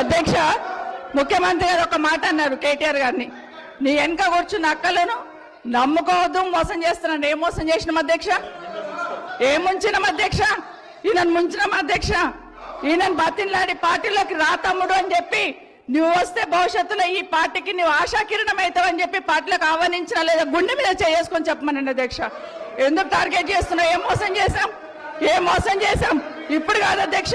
అధ్యక్ష ముఖ్యమంత్రి గారు ఒక మాట అన్నారు కేటీఆర్ గారిని. నీ వెనక కూర్చున్న అక్కలను నమ్ముకోవద్దు మోసం చేస్తున్నాడు. ఏం మోసం చేసినాం అధ్యక్ష? ఏం ముంచినాం అధ్యక్ష? ఈయనను ముంచినాం అధ్యక్ష. ఈయనను బతిన్లాడి పార్టీలోకి రా తమ్ముడు అని చెప్పి నువ్వు వస్తే భవిష్యత్తులో ఈ పార్టీకి నువ్వు ఆశాకిరణం అవుతావు అని చెప్పి పార్టీలకు ఆహ్వానించిన లేదా గుండె మీద చేసుకొని చెప్పమనండి అధ్యక్ష. ఎందుకు టార్గెట్ చేస్తున్నావు? ఏం మోసం చేశాం? ఏం మోసం చేశాం? ఇప్పుడు కాదు అధ్యక్ష.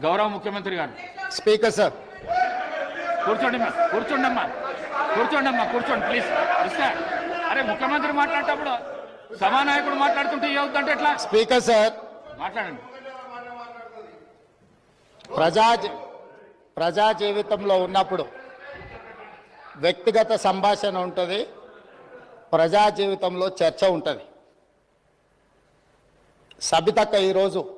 గౌరవ ముఖ్యమంత్రి గారు. Speaker sir. కూర్చోండి అమ్మా కూర్చోండి అమ్మా. కూర్చోండి అమ్మా కూర్చోండి ప్లీజ్. ఇస్తా. అరే ముఖ్యమంత్రి మాట్లాడేటప్పుడు సభానాయకుడు మాట్లాడుతుంటే ఏమవుతుందంటే ఎట్లా? Speaker sir. మాట్లాడండి. ప్రజా జీ- ప్రజా జీవితంలో ఉన్నప్పుడు వ్యక్తిగత సంభాషణ ఉంటుంది ప్రజా జీవితంలో చర్చ ఉంటుంది. సబితక్క ఈరోజు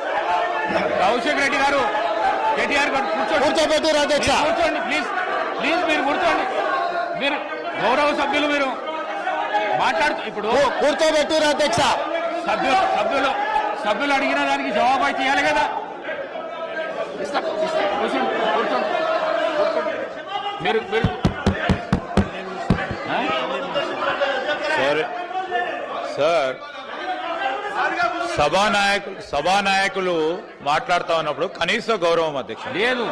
కౌశిక్ రెడ్డి గారు కేటీఆర్ గారు కూర్చోండి. కూర్చోబెట్టిరు అధ్యక్ష కూర్చోండి ప్లీజ్. ప్లీజ్ మీరు కూర్చోండి. మీరు గౌరవ సభ్యులు మీరు. మాట్లాడుతూ ఇప్పుడు కూర్చోబెట్టిరు అధ్యక్ష సభ్యులు సభ్యులు సభ్యులు అడిగిన దానికి జవాబు అయితే ఇవ్వాలి కదా. మీరు మీరు. సార్ సభానాయకులు సభానాయకులు మాట్లాడుతా ఉన్నప్పుడు కనీస గౌరవం అధ్యక్ష లేదు.